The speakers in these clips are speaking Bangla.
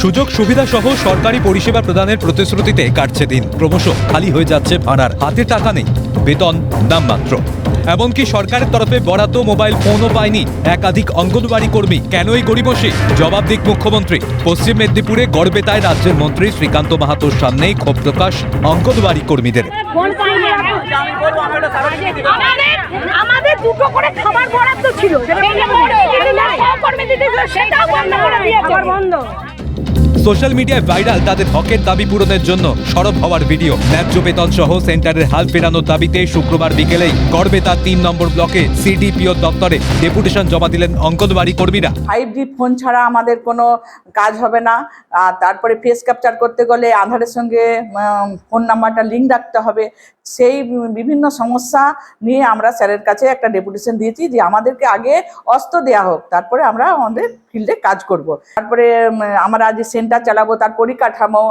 সুযোগ সুবিধা সহ সরকারি পরিষেবা প্রদানের প্রতিশ্রুতিতে কাটছে দিন। ক্রমশ খালি হয়ে যাচ্ছে ভাড়ার। হাতে টাকা নেই। বেতন নামমাত্র এমনকি সরকারের তরফে বরাদ্দ মোবাইল ফোনও পায়নি। একাধিক অঙ্গনবাড়ি কর্মী কেনই গরিবসী জবাব দিক মুখ্যমন্ত্রী। পশ্চিম মেদিনীপুরে গড়বেতায় রাজ্যের মন্ত্রী শ্রীকান্ত মাহাতোর সামনেই ক্ষোভ প্রকাশ অঙ্গনবাড়ি কর্মীদের। ফোন পাইনি এখন। আমাদের আমাদের দুটো করে খাবার বরাদ্দ ছিল। সেটাও বন্ধ করে দিয়েছে। বন্ধ। সোশ্যাল মিডিয়ায় ভাইরাল তাদের হকের দাবি পূরণের জন্য সরব হওয়ার ভিডিও। ন্যায্য বেতন সহ সেন্টারের হাল ফেরানোর দাবিতে শুক্রবার বিকেলেই গড়বেতা তিন নম্বর ব্লকে সিডিপিও দপ্তরে ডেপুটেশন জমা দিলেন অঙ্গনবাড়ি কর্মীরা। ফাইভ জি ফোন ছাড়া আমাদের কোনো কাজ হবে না। আর তারপরে ফেস ক্যাপচার করতে গেলে আধারের সঙ্গে ফোন নাম্বারটা লিঙ্ক রাখতে হবে। সেই বিভিন্ন সমস্যা নিয়ে আমরা স্যারের কাছে একটা ডেপুটেশন দিয়েছি যে আমাদেরকে আগে অস্ত্র দেওয়া হোক। তারপরে আমরা আমাদের ফিল্ডে কাজ করব। তারপরে আমরা যে সেন্টার চালাবো, তার পরিকাঠামো,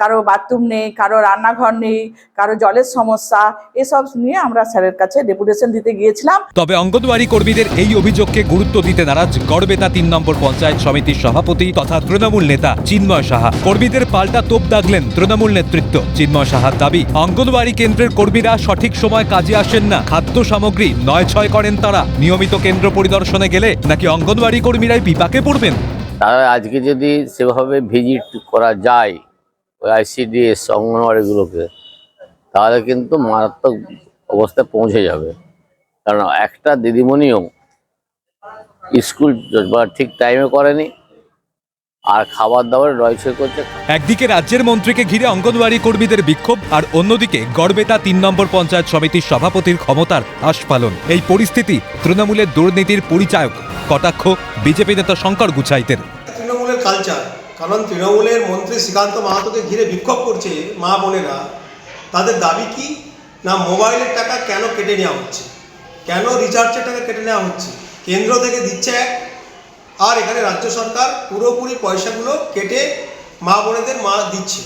কারও বাথরুম নেই, কারও রান্নাঘর নেই, কারও জলের সমস্যা, এসব নিয়ে আমরা স্যারের কাছে ডেপুটেশন দিতে গিয়েছিলাম। তবে অঙ্গনওয়াড়ি কর্মীদের এই অভিযোগকে গুরুত্ব দিতে নারাজ গড়বেতা তিন নম্বর পঞ্চায়েত সমিতির সভাপতি তথা তৃণমূল নেতা চিন্ময় সাহা। কর্মীদের পাল্টা তোপ দাগলেন তৃণমূল নেতৃত্ব। চিন্ময় সাহার দাবি, অঙ্গনওয়াড়ি কেন্দ্রের কর্মীরা সঠিক সময় কাজে আসেন না। খাদ্য সামগ্রী নয় ছয় করেন তারা। নিয়মিত কেন্দ্র পরিদর্শনে গেলে নাকি অঙ্গনওয়াড়ি কর্মীরাই বিপাকে পড়বেন? তারা আজকে যদি সেভাবে ভিজিট করা যায়, ওই আইসিডিএস অঙ্গনওয়াড়িগুলোকে তাহলে কিন্তু মারাত্মক অবস্থায় পৌঁছে যাবে। কারণ একটা দিদিমণিও স্কুল বা ঠিক টাইমে করেনি আর খাবার দাবার রয়েছে করছে একদিকে রাজ্যের মন্ত্রীকে ঘিরে অঙ্গনওয়াড়ি কর্মীদের বিক্ষোভ আর অন্যদিকে গড়বেতা তিন নম্বর পঞ্চায়েত সমিতির সভাপতির ক্ষমতার আস্ফালন। এই পরিস্থিতি তৃণমূলের দুর্নীতির পরিচায়ক কটাক্ষ বিজেপি নেতা শঙ্কর গুছাইতের। তৃণমূলের কালচার কারণ তৃণমূলের মন্ত্রী শ্রীকান্ত মাহাতোকে ঘিরে বিক্ষোভ করছে মা বোনেরা। তাদের দাবি কি? না মোবাইলের টাকা কেন কেটে নেওয়া হচ্ছে? কেন রিচার্জের টাকা কেটে নেওয়া হচ্ছে? কেন্দ্র থেকে দিচ্ছে এক আর এখানে রাজ্য সরকার পুরোপুরি পয়সাগুলো কেটে মা বোনেদের মা দিচ্ছে।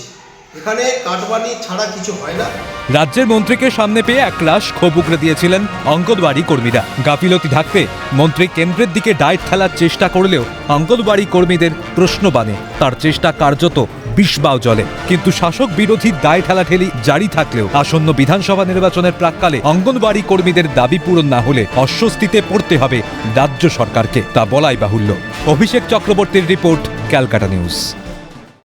এখানে কাটবানি ছাড়া কিছু হয় না। রাজ্যের মন্ত্রীকে সামনে পেয়ে এক লাশ ক্ষোভ উগড়ে দিয়েছিলেন অঙ্গনবাড়ি কর্মীরা। গাফিলতি ঢাকতে মন্ত্রী কেন্দ্রের দিকে ডায়েট ফেলার চেষ্টা করলেও অঙ্গনবাড়ি কর্মীদের প্রশ্ন বানে। তার চেষ্টা কার্যত বিষবাও জলে। কিন্তু শাসক বিরোধী দায় ঠেলাঠেলি জারি থাকলেও আসন্ন বিধানসভা নির্বাচনের প্রাককালে অঙ্গনবাড়ি কর্মীদের দাবি পূরণ না হলে অস্বস্তিতে পড়তে হবে রাজ্য সরকারকে, তা বলাই বাহুল্য। অভিষেক চক্রবর্তীর রিপোর্ট, ক্যালকাটা নিউজ।